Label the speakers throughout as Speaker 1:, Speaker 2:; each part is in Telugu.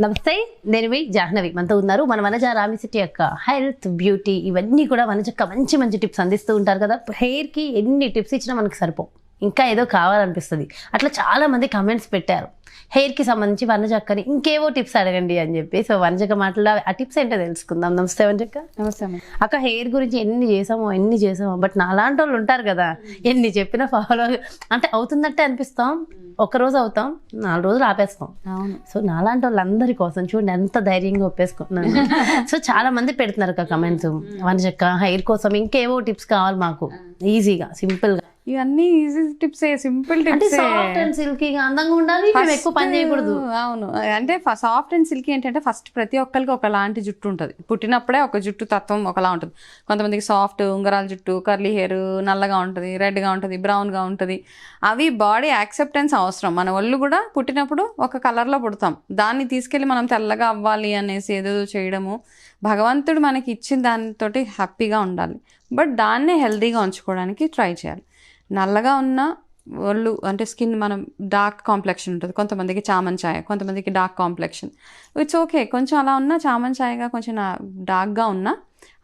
Speaker 1: నమస్తే నేను మీ జాహ్నవి. మనతో ఉన్నారు మన వనజ రామిసిటీ యొక్క హెల్త్ బ్యూటీ ఇవన్నీ కూడా వనజక్క మంచి మంచి టిప్స్ అందిస్తూ ఉంటారు కదా. హెయిర్కి ఎన్ని టిప్స్ ఇచ్చినా మనకి సరిపో ఇంకా ఏదో కావాలనిపిస్తుంది. అట్లా చాలా మంది కమెంట్స్ పెట్టారు. హెయిర్కి సంబంధించి వనజక్కని ఇంకేవో టిప్స్ అడగండి అని చెప్పి. సో వనజక్క మాటల్లో ఆ టిప్స్ ఏంటో తెలుసుకుందాం. నమస్తే వనజక్క
Speaker 2: నమస్తే
Speaker 1: అక్క హెయిర్ గురించి ఎన్ని చేసామో ఎన్ని చేసామో బట్ నా అలాంటి వాళ్ళు ఉంటారు కదా ఎన్ని చెప్పినా ఫాలో అంటే అవుతున్నట్టే అనిపిస్తాం. ఒక రోజు అవుతాం నాలుగు రోజులు ఆపేస్తాం.
Speaker 2: అవును.
Speaker 1: సో నాలాంటి వాళ్ళందరి కోసం చూడండి ఎంత ధైర్యంగా ఒప్పేసుకుంటున్నాను. సో చాలా మంది పెడుతున్నారు కమెంట్స్ వనజక్క హెయిర్ కోసం ఇంకేవో టిప్స్ కావాలి మాకు. ఈజీగా సింపుల్గా.
Speaker 2: ఇవన్నీ easy tips simple tips
Speaker 1: soft and సిల్కీగా అందంగా ఉండాలి ఎక్కువ పని చేయకూడదు.
Speaker 2: అవును. అంటే సాఫ్ట్ అండ్ సిల్కీ ఏంటంటే ఫస్ట్ ప్రతి ఒక్కరికి ఒకలాంటి జుట్టు ఉంటుంది. పుట్టినప్పుడే ఒక జుట్టు తత్వం ఒకలా ఉంటుంది. కొంతమందికి సాఫ్ట్ ఉంగరాల జుట్టు కర్లీ హెయిర్ నల్లగా ఉంటుంది రెడ్గా ఉంటుంది బ్రౌన్గా ఉంటుంది. అవి బాడీ యాక్సెప్టెన్స్ అవసరం. మన ఒళ్ళు కూడా పుట్టినప్పుడు ఒక కలర్లో పుడతాం. దాన్ని తీసుకెళ్ళి మనం తెల్లగా అవ్వాలి అనేసి ఏదేదో చేయడము భగవంతుడు మనకి ఇచ్చిన దానితోటి హ్యాపీగా ఉండాలి. బట్ దాన్నే హెల్తీగా ఉంచుకోవడానికి ట్రై చేయాలి. నల్లగా ఉన్న ఒళ్ళు అంటే స్కిన్ మనం డార్క్ కాంప్లెక్షన్ ఉంటుంది. కొంతమందికి చామన్ ఛాయ కొంతమందికి డార్క్ కాంప్లెక్షన్. It's okay. కొంచెం అలా ఉన్నా చామన్ ఛాయగా కొంచెం డార్క్గా ఉన్నా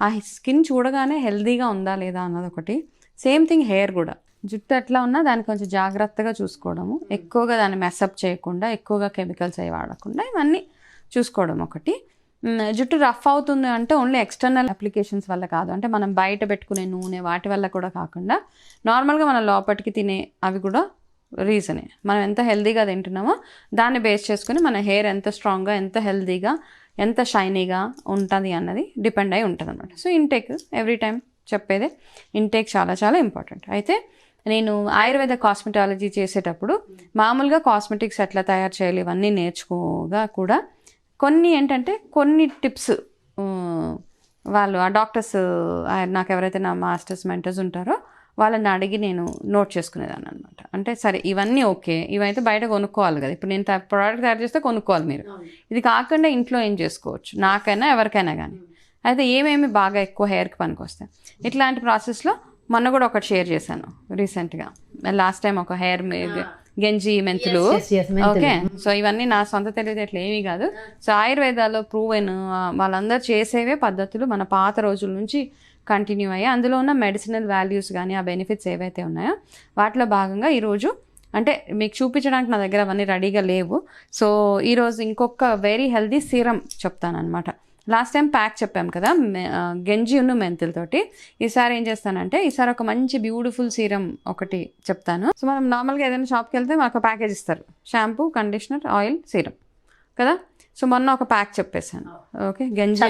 Speaker 2: ఆ స్కిన్ చూడగానే హెల్దీగా ఉందా లేదా అన్నది ఒకటి. సేమ్ థింగ్ హెయిర్ కూడా. జుట్టు ఎట్లా ఉన్నా దాన్ని కొంచెం జాగ్రత్తగా చూసుకోవడము. ఎక్కువగా దాన్ని మెస్అప్ చేయకుండా ఎక్కువగా కెమికల్స్ అవి వాడకుండా ఇవన్నీ చూసుకోవడం ఒకటి. జుట్టు రఫ్ అవుతుంది అంటే ఓన్లీ ఎక్స్టర్నల్ అప్లికేషన్స్ వల్ల కాదు. అంటే మనం బయట పెట్టుకునే నూనె వాటి వల్ల కూడా కాకుండా నార్మల్గా మన లోపలికి తినే అవి కూడా రీజనే మనం ఎంత హెల్దీగా తింటున్నామో దాన్ని బేస్ చేసుకుని మన హెయిర్ ఎంత స్ట్రాంగ్గా ఎంత హెల్దీగా ఎంత షైనీగా ఉంటుంది అన్నది డిపెండ్ అయి ఉంటుంది అనమాట సో ఇంటేక్ ఎవ్రీ టైం చెప్పేదే ఇంటేక్ చాలా చాలా ఇంపార్టెంట్ అయితే నేను ఆయుర్వేద కాస్మెటాలజీ చేసేటప్పుడు మామూలుగా కాస్మెటిక్స్ ఎట్లా తయారు చేయాలి ఇవన్నీ నేర్చుకోగా కూడా కొన్ని ఏంటంటే కొన్ని టిప్స్ వాళ్ళు ఆ డాక్టర్స్ నాకు ఎవరైతే నా మాస్టర్స్ మెంటర్స్ ఉంటారో వాళ్ళని అడిగి నేను నోట్ చేసుకునేదాన్ని అనమాట అంటే సరే ఇవన్నీ ఓకే ఇవైతే బయట కొనుక్కోవాలి కదా. ఇప్పుడు నేను ప్రోడక్ట్ తయారు చేస్తే కొనుక్కోవాలి మీరు. ఇది కాకుండా ఇంట్లో ఏం చేసుకోవచ్చు? నాకైనా ఎవరికైనా కానీ అయితే ఏమేమి బాగా ఎక్కువ హెయిర్కి పనికి వస్తాయి ఇట్లాంటి ప్రాసెస్లో మొన్న కూడా ఒకటి షేర్ చేశాను రీసెంట్గా. లాస్ట్ టైం ఒక హెయిర్ గెంజి మెంతులు. ఓకే సో ఇవన్నీ నా సొంత తెలివితేటలు ఏమీ కాదు. సో ఆయుర్వేదాలో ప్రూవ్ అయిన వాళ్ళందరూ చేసేవే పద్ధతులు మన పాత రోజుల నుంచి కంటిన్యూ అయ్యాయి. అందులో ఉన్న మెడిసినల్ వాల్యూస్ కానీ ఆ బెనిఫిట్స్ ఏవైతే ఉన్నాయో వాటిలో భాగంగా ఈరోజు అంటే మీకు చూపించడానికి నా దగ్గర అవన్నీ రెడీగా లేవు. సో ఈరోజు ఇంకొక వెరీ హెల్దీ సీరం చెప్తాను అనమాట లాస్ట్ టైం ప్యాక్ చెప్పాం కదా మె- ఆ, గంజి ఉన్న మెంతులతోటి ఈసారి ఏం చేస్తానంటే ఈసారి ఒక మంచి బ్యూటిఫుల్ సీరం ఒకటి చెప్తాను. సో మనం నార్మల్గా ఏదైనా షాప్కి వెళ్తే మాకు ప్యాకేజ్ ఇస్తారు. Shampoo conditioner oil serum. కదా? సో మొన్న ఒక ప్యాక్ చెప్పేశాను. ఓకే? గంజి.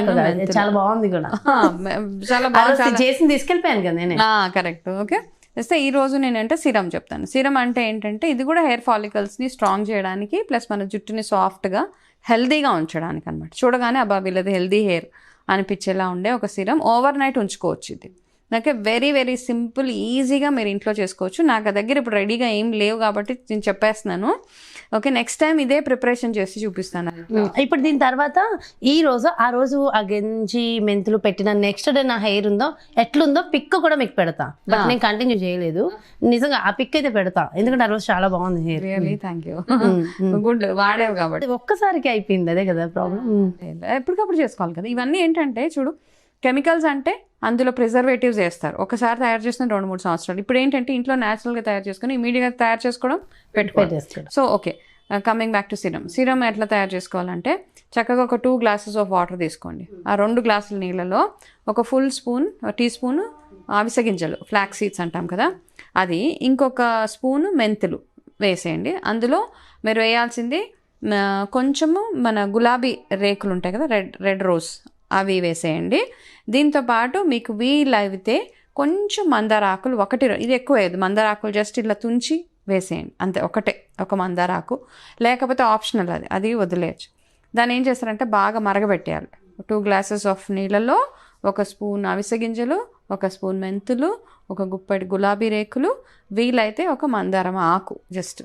Speaker 1: చాలా బాగుంది కూడా.
Speaker 2: చాలా
Speaker 1: ఆ
Speaker 2: బాగా
Speaker 1: రోజు చేసి తీసుకెళ్ళిపోయాను కదా నేనే.
Speaker 2: కరెక్ట్. ఓకే? చేస్తే ఈ రోజు నేనంటే సిరం చెప్తాను. సిరం అంటే ఏంటంటే ఇది కూడా హెయిర్ ఫాలికల్స్ని స్ట్రాంగ్ చేయడానికి ప్లస్ మన జుట్టుని సాఫ్ట్గా హెల్దీగా ఉంచడానికి అనమాట చూడగానే అబ్బా వీళ్ళది హెల్దీ హెయిర్ అనిపించేలా ఉండే ఒక సిరం. ఓవర్ నైట్ ఉంచుకోవచ్చు ఇది. నాకే వెరీ వెరీ సింపుల్ ఈజీగా మీరు ఇంట్లో చేసుకోవచ్చు. నాకు దగ్గర ఇప్పుడు రెడీగా ఏం లేవు కాబట్టి నేను చెప్పేస్తున్నాను. ఓకే నెక్స్ట్ టైం ఇదే ప్రిపరేషన్ చేసి చూపిస్తాను.
Speaker 1: ఇప్పుడు దీని తర్వాత ఈ రోజు ఆ రోజు ఆ గంజి మెంతులు పెట్టిన నెక్స్ట్ డే నా హెయిర్ ఉందో ఎట్లుందో పిక్ కూడా మీకు పెడతా. బట్ నేను కంటిన్యూ చేయలేదు. నిజంగా ఆ పిక్ అయితే పెడతా. ఎందుకంటే ఆ రోజు చాలా బాగుంది హెయిర్
Speaker 2: థ్యాంక్ యూ గుడ్ వాడేవు కాబట్టి.
Speaker 1: ఒక్కసారికి అయిపోయింది అదే కదా ప్రాబ్లం
Speaker 2: ఎప్పటికప్పుడు చేసుకోవాలి కదా. ఇవన్నీ ఏంటంటే చూడు కెమికల్స్ అంటే అందులో ప్రిజర్వేటివ్స్ వేస్తారు. ఒకసారి తయారు చేసిన రెండు మూడు సంవత్సరాలు. ఇప్పుడు ఏంటంటే ఇంట్లో న్యాచురల్గా తయారు చేసుకుని ఇమీడియట్గా తయారు చేసుకోవడం పెట్టుకోవాలి. So okay. Coming back to serum serum ఎట్లా తయారు చేసుకోవాలంటే చక్కగా ఒక టూ గ్లాసెస్ ఆఫ్ వాటర్ తీసుకోండి. ఆ రెండు గ్లాసుల నీళ్ళలో ఒక ఫుల్ స్పూన్ టీ స్పూన్ అవిసె గింజలు ఫ్లాక్ సీడ్స్ అంటాం కదా. అది ఇంకొక స్పూన్ మెంతులు వేసేయండి. అందులో మీరు వేయాల్సింది కొంచెము మన గులాబీ రేకులు ఉంటాయి కదా రెడ్ రెడ్ రోజ్. అవి వేసేయండి. దీంతో పాటు మీకు వీలైతే కొంచెం మందార ఆకులు ఒకటి ఇది ఎక్కువ వేయదు మందార ఆకులు జస్ట్ ఇట్లా తుంచి వేసేయండి. అంతే ఒకటే ఒక మందార ఆకు లేకపోతే ఆప్షనల్ అది అది వదిలేయచ్చు. దాన్ని ఏం చేస్తారంటే బాగా మరగబెట్టేయాలి. టూ గ్లాసెస్ ఆఫ్ నీళ్ళలో ఒక స్పూన్ అవిసె గింజలు ఒక స్పూన్ మెంతులు ఒక గుప్పటి గులాబీ రేకులు వీలైతే ఒక మందారం ఆకు జస్ట్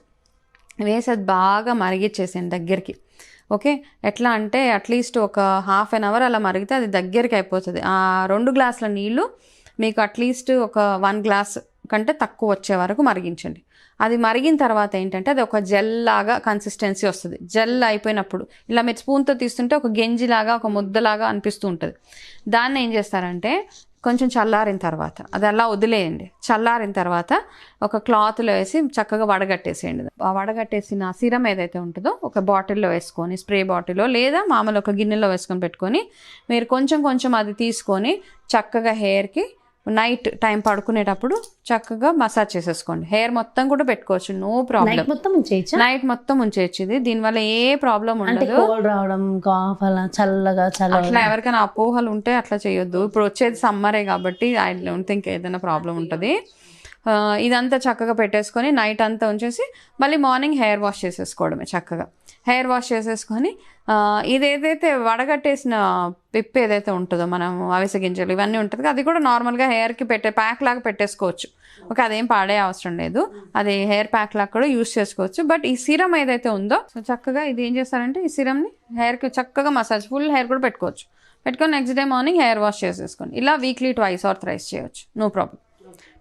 Speaker 2: వేసేది బాగా మరిగిచ్చేసేయండి దగ్గరికి. ఓకే? ఎట్లా అంటే అట్లీస్ట్ ఒక హాఫ్ అన్ అవర్ అలా మరిగితే అది దగ్గరికి అయిపోతుంది. ఆ రెండు గ్లాసుల నీళ్ళు మీకు అట్లీస్ట్ ఒక వన్ గ్లాస్ కంటే తక్కువ వచ్చే వరకు మరిగించండి. అది మరిగిన తర్వాత ఏంటంటే అది ఒక జెల్ లాగా కన్సిస్టెన్సీ వస్తుంది. జెల్ అయిపోయినప్పుడు ఇలా మీరు స్పూన్తో తీస్తుంటే ఒక గెంజిలాగా ఒక ముద్దలాగా అనిపిస్తూ ఉంటుంది. దాన్ని ఏం చేస్తారంటే కొంచెం చల్లారిన తర్వాత అది అలా వదిలేయండి. చల్లారిన తర్వాత ఒక క్లాత్లో వేసి చక్కగా వడగట్టేసేయండి. ఆ వడగట్టేసిన సిరం ఏదైతే ఉంటుందో ఒక బాటిల్లో వేసుకొని స్ప్రే బాటిల్లో లేదా మామూలు ఒక గిన్నెలో వేసుకొని పెట్టుకొని మీరు కొంచెం కొంచెం అది తీసుకొని చక్కగా హెయిర్కి నైట్ టైం పడుకునేటప్పుడు చక్కగా మసాజ్ చేసేసుకోండి. హెయిర్ మొత్తం కూడా పెట్టుకోవచ్చు. No problem.
Speaker 1: నైట్ మొత్తం ఉంచేయచ్చా?
Speaker 2: నైట్ మొత్తం ఉంచేయచ్చు ఇది దీనివల్ల ఏ ప్రాబ్లం ఉండదు.
Speaker 1: రావడం కాఫ్ అలా చల్లగా
Speaker 2: అట్లా ఎవరికైనా అపోహలు ఉంటే అట్లా చేయొద్దు. ఇప్పుడు వచ్చేది సమ్మరే కాబట్టి ఐ డోంట్ థింక్ ఏదైనా ప్రాబ్లం ఉంటుంది. ఇదంతా చక్కగా పెట్టేసుకొని నైట్ అంతా ఉంచేసి మళ్ళీ మార్నింగ్ హెయిర్ వాష్ చేసేసుకోవడమే చక్కగా. హెయిర్ వాష్ చేసేసుకొని ఇదేదైతే వడగట్టేసిన పిప్ ఏదైతే ఉంటుందో మనం అవిసె గింజలు ఇవన్నీ ఉంటుంది కదా, అది కూడా నార్మల్గా హెయిర్కి పెట్టే ప్యాక్ లాగా పెట్టేసుకోవచ్చు. ఓకే అదేం పాడే అవసరం లేదు. అది హెయిర్ ప్యాక్ లాగా కూడా యూస్ చేసుకోవచ్చు. బట్ ఈ సిరం ఏదైతే ఉందో సో చక్కగా ఇది ఏం చేస్తారంటే ఈ సిరమ్ని హెయిర్కి చక్కగా మసాజ్ ఫుల్ హెయిర్ కూడా పెట్టుకోవచ్చు. పెట్టుకొని next day morning hair wash చేసేసుకోండి. ఇలా వీక్లీ ట్వైస్ ఆర్ థ్రైస్ చేయొచ్చు. No problem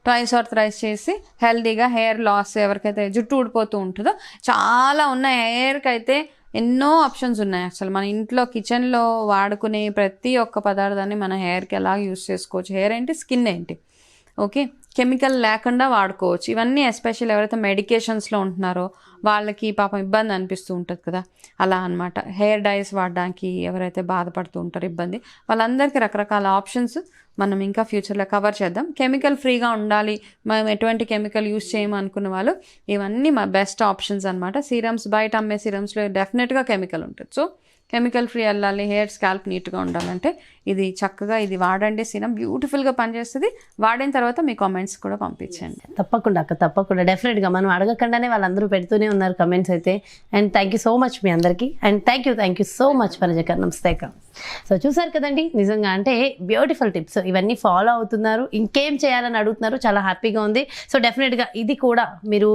Speaker 2: twice or thrice చేసి హెల్దీగా హెయిర్ లాస్ ఎవరికైతే జుట్టు ఊడిపోతూ ఉంటుందో చాలా ఉన్నాయి. హెయిర్కి అయితే ఎన్నో ఆప్షన్స్ ఉన్నాయి అసలు. మన ఇంట్లో కిచెన్లో వాడుకునే ప్రతి ఒక్క పదార్థాన్ని మన హెయిర్కి ఎలా యూస్ చేసుకోవచ్చు? హెయిర్ ఏంటి? స్కిన్ ఏంటి? ఓకే? కెమికల్ లేకుండా వాడుకోవచ్చు. ఇవన్నీ ఎస్పెషల్ ఎవరైతే మెడికేషన్స్లో ఉంటున్నారో వాళ్ళకి పాపం ఇబ్బంది అనిపిస్తూ ఉంటుంది కదా? అలా అన్నమాట. హెయిర్ డైస్ వాడడానికి ఎవరైతే బాధపడుతూ ఉంటారో ఇబ్బంది. వాళ్ళందరికీ రకరకాల ఆప్షన్స్ మనం ఇంకా ఫ్యూచర్లో కవర్ చేద్దాం. కెమికల్ ఫ్రీగా ఉండాలి. మనం ఎటువంటి కెమికల్ యూస్ చేయము అనుకున్న వాళ్ళు ఇవన్నీ మా బెస్ట్ ఆప్షన్స్ అనమాట సీరమ్స్ బయట అమ్మే సీరమ్స్లో డెఫినెట్గా కెమికల్ ఉంటుంది. సో కెమికల్ ఫ్రీ వెళ్ళాలి హెయిర్ స్కాల్ప్ నీట్గా ఉండాలంటే ఇది చక్కగా ఇది వాడండి సీరం బ్యూటిఫుల్గా పనిచేస్తుంది. వాడిన తర్వాత మీ కామెంట్స్ కూడా పంపించండి.
Speaker 1: తప్పకుండా అక్క తప్పకుండా. డెఫినెట్గా మనం అడగకుండానే వాళ్ళందరూ పెడుతూనే ఉన్నారు కమెంట్స్ అయితే. And thank you so much మీ అందరికీ. And thank you thank you so much పరజక నమస్తే అక్క. సో చూసారు కదండి? నిజంగా అంటే బ్యూటిఫుల్ టిప్స్ ఇవన్నీ ఫాలో అవుతున్నారు. ఇంకేం చేయాలని అడుగుతున్నారు? చాలా హ్యాపీగా ఉంది. సో డెఫినెట్గా ఇది కూడా మీరు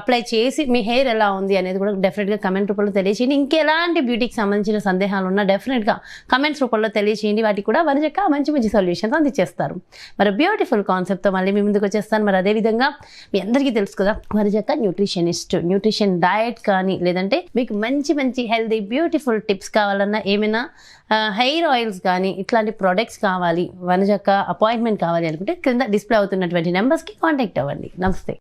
Speaker 1: అప్లై చేసి మీ హెయిర్ ఎలా ఉంది అనేది కూడా డెఫినెట్గా కమెంట్ రూపంలో తెలియచేయండి. ఇంకెలాంటి బ్యూటీకి సంబంధించిన సందేహాలు ఉన్నా డెఫినెట్గా కమెంట్స్ రూపంలో తెలియచేయండి. వాటికి కూడా వరజక్క మంచి మంచి సొల్యూషన్స్ అందించేస్తారు మరి బ్యూటిఫుల్ కాన్సెప్ట్తో మళ్ళీ మీ ముందుకు వచ్చేస్తాను. మరి అదేవిధంగా మీ అందరికీ తెలుసు కదా వరజక్క న్యూట్రిషనిస్ట్ న్యూట్రిషన్ డయట్ కానీ లేదంటే మీకు మంచి మంచి హెల్దీ బ్యూటిఫుల్ టిప్స్ కావాలన్నా ఏమైనా హెయిర్ ఆయిల్స్ కానీ ఇట్లాంటి ప్రొడక్ట్స్ కావాలి వనజక్క అపాయింట్మెంట్ కావాలి అనుకుంటే క్రింద డిస్ప్లే అవుతున్నటువంటి నెంబర్స్కి కాంటాక్ట్ అవ్వండి. నమస్తే.